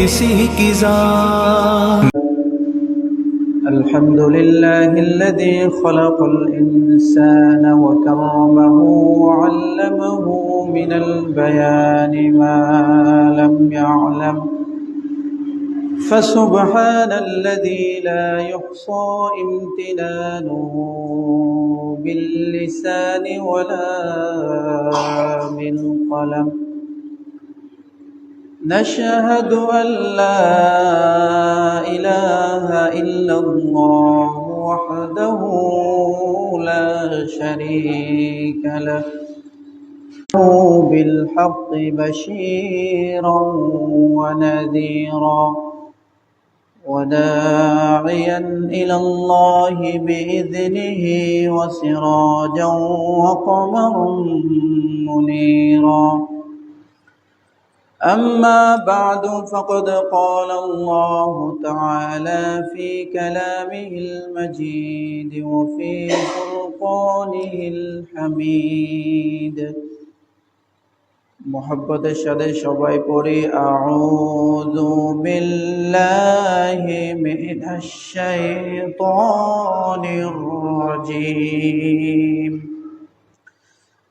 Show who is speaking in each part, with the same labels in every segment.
Speaker 1: किसी की जान
Speaker 2: الحمد لله الذي خلق الإنسان وكرمه وعلمه من البيان ما لم يعلم فسبحان الذي لا يحصى امتنانه باللسان ولا بالقلم نشهد أن لا إله إلا الله وحده لا شريك له. بالحق بشيرا ونذيرا وداعيا إلى الله بإذنه وسراجا وقمرا منيرا. أما بعد فقد قال الله تعالى في كلامه المجيد وفي فرقانه الحميد. محبت شده شبای پوری اعوذ بالله من الشيطان الرجيم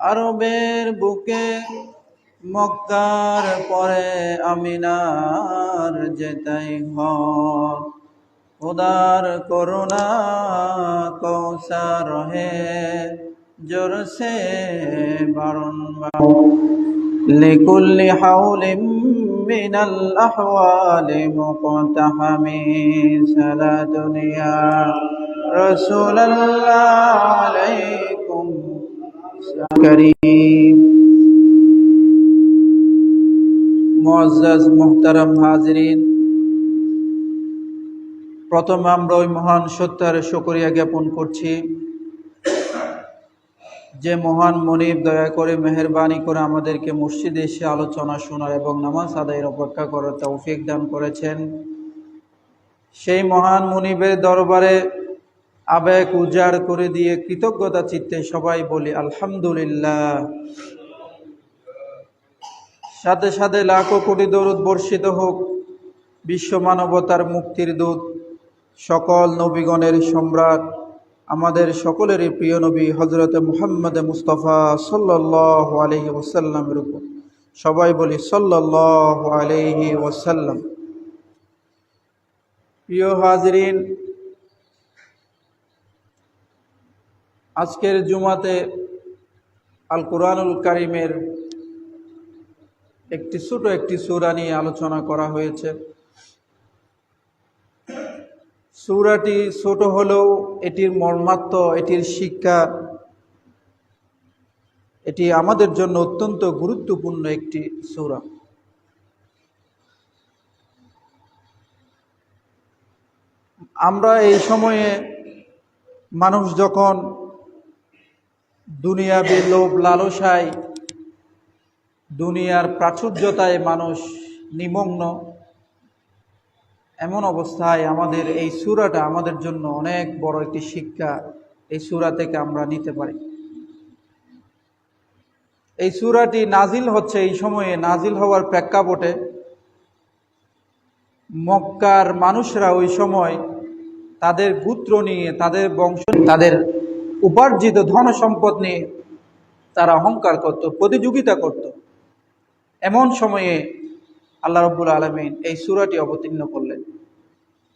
Speaker 2: আরবের বুকে মক্কার পরে আমিনার যেতাই হদার করুণা কৌশা রহে জোর সে বারণ লিকুল্লি হাউলিম من الأحوال مقتحم صلاة يا رسول الله عليكم كريم معزز محترم হাজরিন প্রথম আমরা ওই মহান সত্যার শুকরিয়া জ্ঞাপন করছি যে মহান মনিব, দয়া করে মেহরবানি করে আমাদেরকে মসজিদে এসে আলোচনা শোনার এবং নামাজ আদায়ের অপেক্ষা করার তৌফিক দান করেছেন। সেই মহান মনিবের দরবারে আবেগ উজাড় করে দিয়ে কৃতজ্ঞতা চিত্তে সবাই বলি, আলহামদুলিল্লাহ। সাথে সাথে লাখো কোটি দরুদ বর্ষিত হোক, বিশ্ব মানবতার মুক্তির দূত, সকল নবীগণের সম্রাট আমাদের সকলেরই প্রিয় নবী হজরত মুহাম্মদ মুস্তফা সাল্লাহ আলহি ওসাল্লামের উপর। সবাই বলি সাল্লাহ আলহি ওসাল্লাম প্রিয় হাজরিন, আজকের জুমাতে আল কোরআনুল কারিমের একটি ছোট একটি সুরা নিয়ে আলোচনা করা হয়েছে। সুরাটি ছোট হলেও এটির মর্মাত্ম, এটির শিক্ষা, এটি আমাদের জন্য অত্যন্ত গুরুত্বপূর্ণ একটি সুরা। আমরা এই সময়ে মানুষ যখন দুনিয়াবি লোভ লালসায়, দুনিয়ার প্রাচুর্যতায় মানুষ নিমগ্ন এমন অবস্থায় আমাদের এই সুরাটা আমাদের জন্য অনেক বড় একটি শিক্ষা এই সুরা থেকে আমরা নিতে পারি। এই সুরাটি নাজিল হচ্ছে এই সময়ে নাজিল হওয়ার প্রেক্ষাপটে মক্কার মানুষরা ওই সময় তাদের গুত্র নিয়ে, তাদের বংশ তাদের উপার্জিত ধন সম্পদ নিয়ে তারা অহংকার করত, প্রতিযোগিতা করত। এমন সময়ে আল্লাহ রব্বুল আলমিন এই সুরাটি অবতীর্ণ করলেন।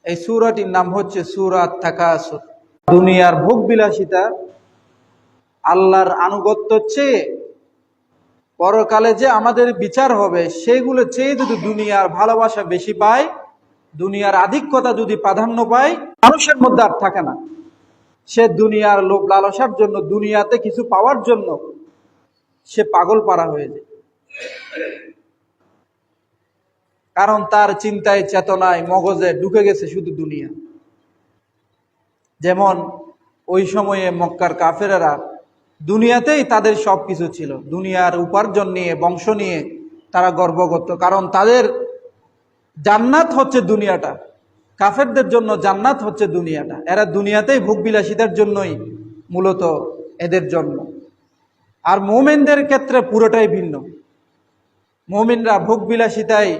Speaker 2: এই সুরাটির নাম হচ্ছে সুরাত থাকাসুর দুনিয়ার ভোগ বিলাসিতা আল্লাহর আনুগত্য চেয়ে, পরকালে যে আমাদের বিচার হবে, সেগুলো চেয়ে যদি দুনিয়ার ভালোবাসা বেশি পায়, দুনিয়ার আধিক্যতা যদি প্রাধান্য পায়, মানুষের মধ্যে আর থাকে না। সে দুনিয়ার লোভ লালসার জন্য, দুনিয়াতে কিছু পাওয়ার জন্য সে পাগল পারা হয়ে যায়। কারণ তার চিন্তায়, চেতনায়, মগজে ঢুকে গেছে শুধু দুনিয়া। যেমন ওই সময়ে মক্কার কাফেরারা দুনিয়াতেই তাদের সব কিছু ছিল। দুনিয়ার উপার্জন নিয়ে, বংশ নিয়ে তারা গর্ব করত কারণ তাদের জান্নাত হচ্ছে দুনিয়াটা। কাফেরদের জন্য জান্নাত হচ্ছে দুনিয়াটা। এরা দুনিয়াতেই ভোগ বিলাসিতার জন্যই মূলত এদের জন্ম। আর মোমেনদের ক্ষেত্রে পুরোটাই ভিন্ন। মমিনরা ভোগ বিলাসিতায়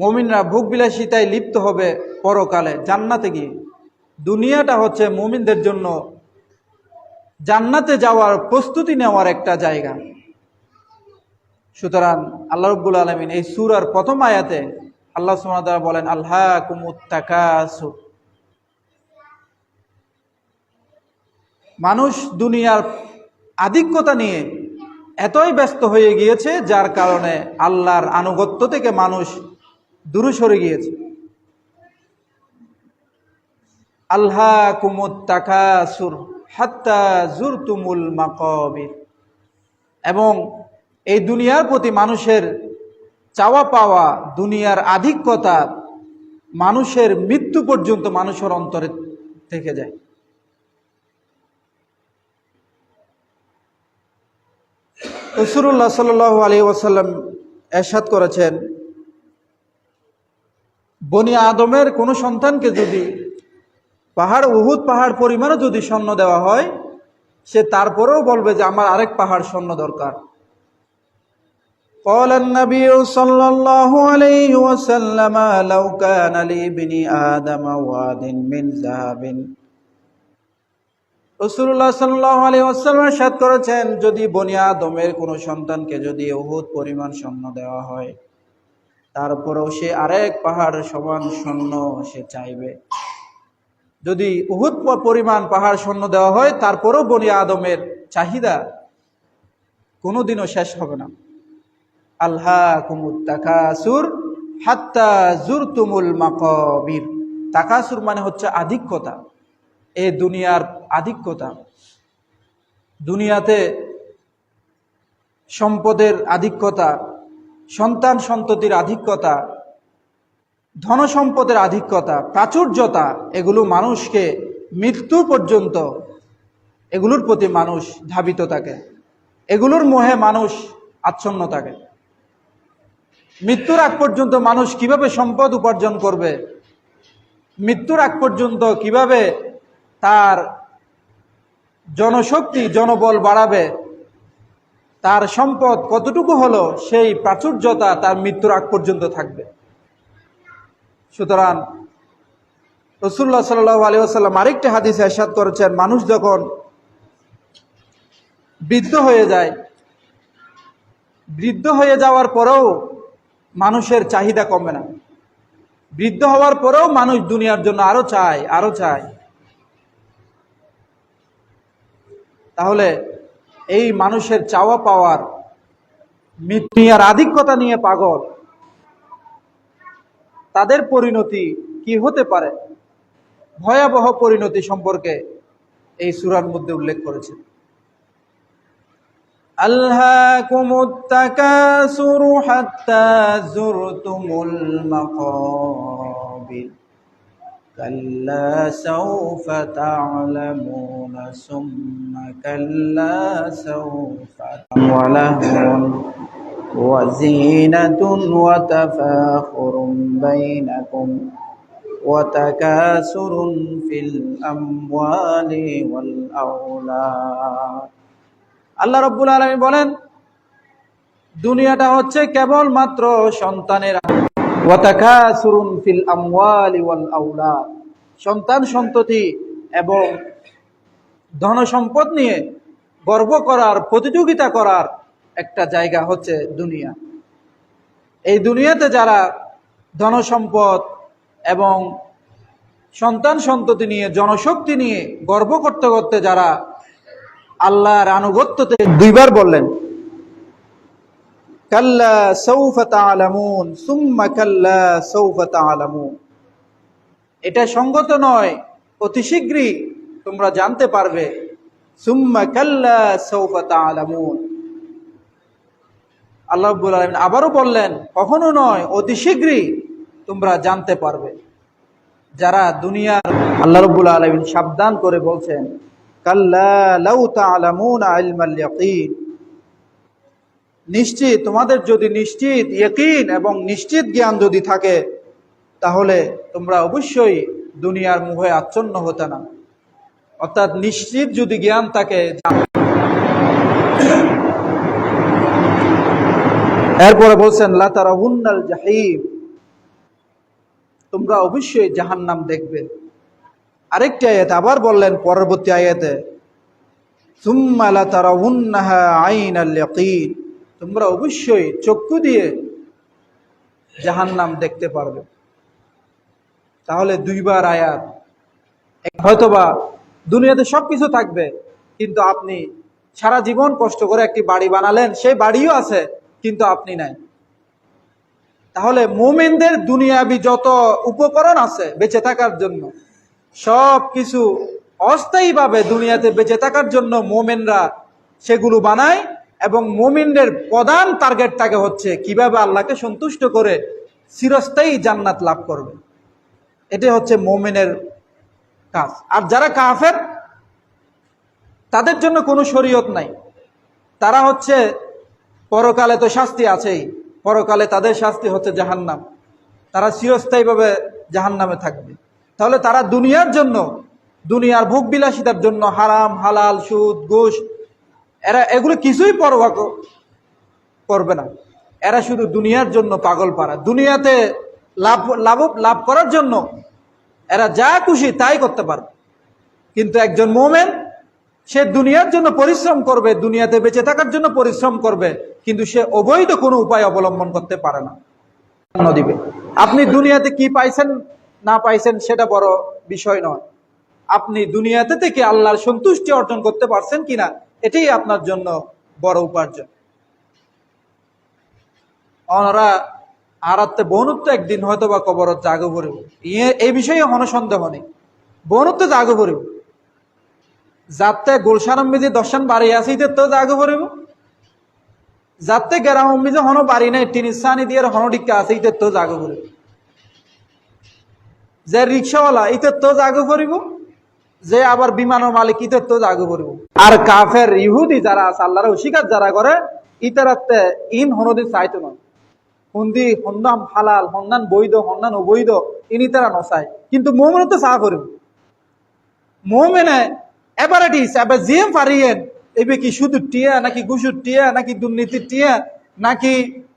Speaker 2: মমিনরা ভোগ বিলাসিতায় লিপ্ত হবে পরকালে, জান্নাতে গিয়ে। দুনিয়াটা হচ্ছে মুমিনদের জন্য জান্নাতে যাওয়ার প্রস্তুতি নেওয়ার একটা জায়গা। সুতরাং আল্লাহ রব্বুল আলমিন এই সুরার প্রথম আয়াতে আল্লাহ সুমাদারা বলেন আল্লাহ কুমুত্তাকাসু মানুষ দুনিয়ার আধিক্যতা নিয়ে এতই ব্যস্ত হয়ে গিয়েছে, যার কারণে আল্লাহর আনুগত্য থেকে মানুষ দূরে সরে গিয়েছে। আল্লাহ কুমুত্তাকাসুর হাত্তা জুরতুমুল মাকবির। এবং এই দুনিয়ার প্রতি মানুষের চাওয়া পাওয়া, দুনিয়ার আধিক্যতা মানুষের মৃত্যু পর্যন্ত মানুষের অন্তরে থেকে যায়। রসুল্লাহ সাল আলী ওসাল্লাম এরশাদ করেছেন বনি আদমের কোনো সন্তানকে যদি পাহাড় উহুদ পাহাড় পরিমাণও যদি স্বর্ণ দেওয়া হয় সে তারপরেও বলবে যে আমার আরেক পাহাড় স্বর্ণ দরকার قال النبي صلى الله عليه وسلم لو كان لي بني آدم واد من ذهب রসুল্লাহ সাল্লাহ আলী ওসাল্লাম সাদ করেছেন যদি বনি আদমের কোনো সন্তানকে যদি উহুদ পরিমাণ স্বর্ণ দেওয়া হয় তারপরেও সে আরেক পাহাড় সমান স্বর্ণ সে চাইবে। যদি উহুদ পরিমাণ পাহাড় স্বর্ণ দেওয়া হয়, তারপরেও বনি আদমের চাহিদা কোনোদিনও শেষ হবে না। আল্লাহ কুমুত্তাকাসুর হাত্তা জুরতুমুল মাকবির। তাকাসুর মানে হচ্ছে আধিক্যতা। এ দুনিয়ার আধিক্যতা। দুনিয়াতে সম্পদের আধিক্যতা সন্তান সন্ততির আধিক্যতা ধন সম্পদের আধিক্যতা, প্রাচুর্যতা, এগুলো মানুষকে মৃত্যু পর্যন্ত এগুলোর প্রতি মানুষ ধাবিত থাকে। এগুলোর মোহে মানুষ আচ্ছন্ন থাকে। মৃত্যুর আগ পর্যন্ত মানুষ কীভাবে সম্পদ উপার্জন করবে? মৃত্যুর আগ পর্যন্ত কীভাবে তার জনশক্তি, জনবল বাড়াবে? তার সম্পদ কতটুকু হলো, সেই প্রাচুর্যতা তার মৃত্যুর আগ পর্যন্ত থাকবে। সুতরাং রসুল্লাহ সাল্লাহ আলী আসাল্লাম আরেকটি হাদিসে এরশাদ করেছেন, মানুষ যখন বৃদ্ধ হয়ে যায়, বৃদ্ধ হয়ে যাওয়ার পরেও মানুষের চাহিদা কমে না। বৃদ্ধ হওয়ার পরেও মানুষ দুনিয়ার জন্য আরও চায় আরও চায়। তাহলে এই মানুষের চাওয়া পাওয়ার মৃত্যুর আধিক্যতা নিয়ে পাগল তাদের পরিণতি কি হতে পারে ভয়াবহ পরিণতি সম্পর্কে এই সুরার মধ্যে উল্লেখ করেছে ألهاكم التكاثر حتى زرتم المقابر كلا سوف تعلمون ثم كلا سوف ولهو وزينة وتفاخر بينكم وتكاثر في الأموال والأولاد আল্লাহ রব্বুল আলমী বলেন দুনিয়াটা হচ্ছে কেবলমাত্র সন্তানের ওয়াতাকাসুরুন ফিল আমওয়ালি ওয়াল আওলাদ। সন্তান সন্ততি এবং ধন সম্পদ নিয়ে গর্ব করার, প্রতিযোগিতা করার একটা জায়গা হচ্ছে দুনিয়া। এই দুনিয়াতে যারা ধন সম্পদ এবং সন্তান সন্ততি নিয়ে, জনশক্তি নিয়ে গর্ব করতে করতে যারা আল্লাহর আনুগত্যতে দুইবার বললেন কাল্লা সৌফ তালামুন সুম্মা কাল্লা সৌফ তালামুন এটা সঙ্গত নয়, অতি শীঘ্রই তোমরা জানতে পারবে, সুম্মা কাল্লা সৌফ তালামুন আল্লাহ আলামিন আবারও বললেন, কখনো নয়, অতি শীঘ্রই তোমরা জানতে পারবে। যারা দুনিয়ার আল্লাহ রব্বুল আলমিন সাবধান করে বলছেন, কাল্লা লাউ তা'লামুনা ইলমাল ইয়াকিন। নিশ্চিত, তোমাদের যদি নিশ্চিত ইয়কিন এবং নিশ্চিত জ্ঞান যদি থাকে, তাহলে তোমরা অবশ্যই দুনিয়ার মুহে আচ্ছন্ন হতে না। অর্থাৎ নিশ্চিত যদি জ্ঞান থাকে এরপরে বলছেন লাতারাহুন্নাল জাহিম তোমরা অবশ্যই জাহান্নাম দেখবে। আরেকটি আয়াত আবার বললেন, পরবর্তী আয়াতে, সুম্মা লাতারাহুন্নাহা আইনাল ইয়াকিন তোমরা অবশ্যই চক্ষু দিয়ে জাহান্নাম দেখতে পারবে। তাহলে দুইবার আয়াত হয়তোবা দুনিয়াতে সবকিছু থাকবে, কিন্তু আপনি সারা জীবন কষ্ট করে একটি বাড়ি বানালেন, সেই বাড়িও আছে, কিন্তু আপনি নাই। তাহলে মোমেনদের দুনিয়াবি যত উপকরণ আছে বেঁচে থাকার জন্য সব কিছু অস্থায়ীভাবে দুনিয়াতে বেঁচে থাকার জন্য মোমেনরা সেগুলো বানায় এবং মোমিনদের প্রধান টার্গেট তাকে হচ্ছে কীভাবে আল্লাহকে সন্তুষ্ট করে চিরস্থায়ী জান্নাত লাভ করবে। এটাই হচ্ছে মোমেনের কাজ। আর যারা কাফের, তাদের জন্য কোনো শরীয়ত নাই। তারা হচ্ছে, পরকালে তো শাস্তি আছেই, পরকালে তাদের শাস্তি হচ্ছে জাহান্নাম। তারা চিরস্থায়ীভাবে জাহান্নামে থাকবে। তাহলে তারা দুনিয়ার জন্য, দুনিয়ার ভোগ বিলাসিতার জন্য হারাম, হালাল, সুদ, ঘুষ এরা এগুলো কিছুই পরোয়া করবে না। এরা শুধু দুনিয়ার জন্য পাগল পারা দুনিয়াতে লাভ লাভ লাভ করার জন্য এরা যা খুশি তাই করতে পারবে। কিন্তু একজন মোমেন, সে দুনিয়ার জন্য পরিশ্রম করবে, দুনিয়াতে বেঁচে থাকার জন্য পরিশ্রম করবে, কিন্তু সে অবৈধ কোনো উপায় অবলম্বন করতে পারে না। দিবে। আপনি দুনিয়াতে কি পাইছেন, না পাইছেন, সেটা বড় বিষয় নয়। আপনি দুনিয়াতে থেকে আল্লাহর সন্তুষ্টি অর্জন করতে পারছেন কিনা এটাই আপনার জন্য বড় উপার্জন। ওনারা আরাত্তে বনুত্ব একদিন হয়তো বা কবরত জাগো ইয়ে এই বিষয়ে হন সন্দেহ নেই। বনুত্ব জাগো করিব। যাতে গুলশান মিজি দর্শন বাড়ি আছে ইতে তো জাগো করিব। যাতে গেরাম মিজি হন বাড়ি নাই টিনিসানি দিয়ে হন ডিক্কা আছে ইতে তো জাগো করিব। যে রিক্সাওয়ালা ইতে তো জাগো করিব। যে আবার বিমানের মালিক ইতে তো জাগো করিব আর কাফের ইহুদি যারা আছে, আল্লাহর অস্বীকার যারা করে ইতারাতে ইন হনদি চাইতো নয়। হন্দি হন্দাম হালাল, হন্দান বৈধ, হন্দান অবৈধ, ইনি তারা নসায় কিন্তু মোমেন তো চা করিব। মোমেনে এবারেটিস এবার জিএম পারিয়েন এবে কি শুধু টিয়া, নাকি ঘুষুর টিয়া, নাকি দুর্নীতির টিয়া, নাকি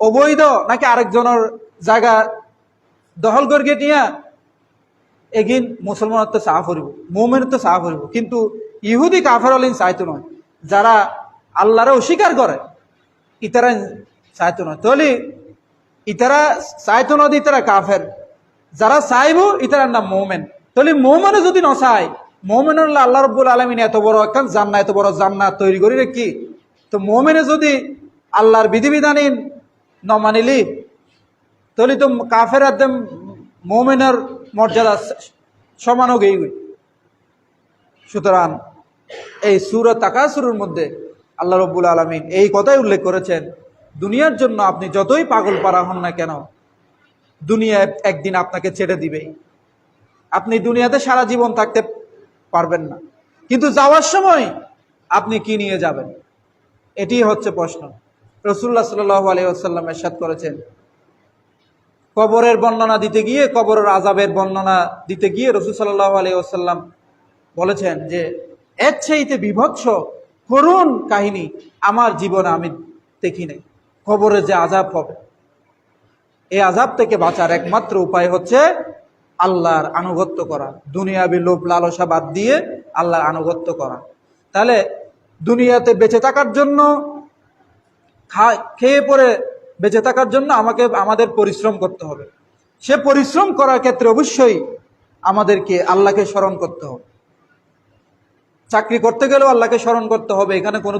Speaker 2: অবৈধ, নাকি আরেকজনের জায়গা দখল করিয়ে টিয়া এগিন মুসলমানের তো চাহ করিব মোমেনের তো চাহ করিব কিন্তু ইহুদি কাফের হলেন চাইতো নয়। যারা আল্লাহরে অস্বীকার করে ইতারা চাইতো নয়। তাহলে ইতারা চাইতো নদী ইতারা কাফের। যারা চাইব ইতারার নাম মোমেন। তাহলে মোমেনে যদি নচায় মোমেনের আল্লাহ রব্বুল আলমিন এত বড় একখান জান্না এত বড় জান্না তৈরি করি কি? তো মোমেনে যদি আল্লাহর বিধিবিধানীন ন মানিলি, তাহলে তো কাফের একদম মোমেনের মর্যাদা সমান গেই সুতরাং এই সুর তাকাসুরের মধ্যে আল্লাহ রব্বুল আলমিন এই কথাই উল্লেখ করেছেন, দুনিয়ার জন্য আপনি যতই পাগল পারা হন না কেন, দুনিয়া একদিন আপনাকে ছেড়ে দিবেই। আপনি দুনিয়াতে সারা জীবন থাকতে পারবেন না। কিন্তু যাওয়ার সময় আপনি কি নিয়ে যাবেন? এটি হচ্ছে প্রশ্ন। রসুল্লাহ সাল আলী আসাল্লাম এরশাদ করেছেন কবরের বর্ণনা দিতে গিয়ে, কবরের আজাবের বর্ণনা দিতে গিয়ে রসুল সাল্লাহ আলী বলেছেন যে, এর চাইতে বিভৎস করুণ কাহিনী আমার জীবনে আমি দেখি নাই। কবরে যে আজাব হবে, এই আজাব থেকে বাঁচার একমাত্র উপায় হচ্ছে আল্লাহর আনুগত্য করা। দুনিয়াবি লোভ লালসা বাদ দিয়ে আল্লাহর আনুগত্য করা। তাহলে দুনিয়াতে বেঁচে থাকার জন্য খেয়ে পরে বেঁচে থাকার জন্য আমাকে, আমাদের পরিশ্রম করতে হবে। সে পরিশ্রম করার ক্ষেত্রে অবশ্যই আমাদেরকে আল্লাহকে স্মরণ করতে হবে। চাকরি করতে গেলেও আল্লাহকে স্মরণ করতে হবে, এখানে কোনো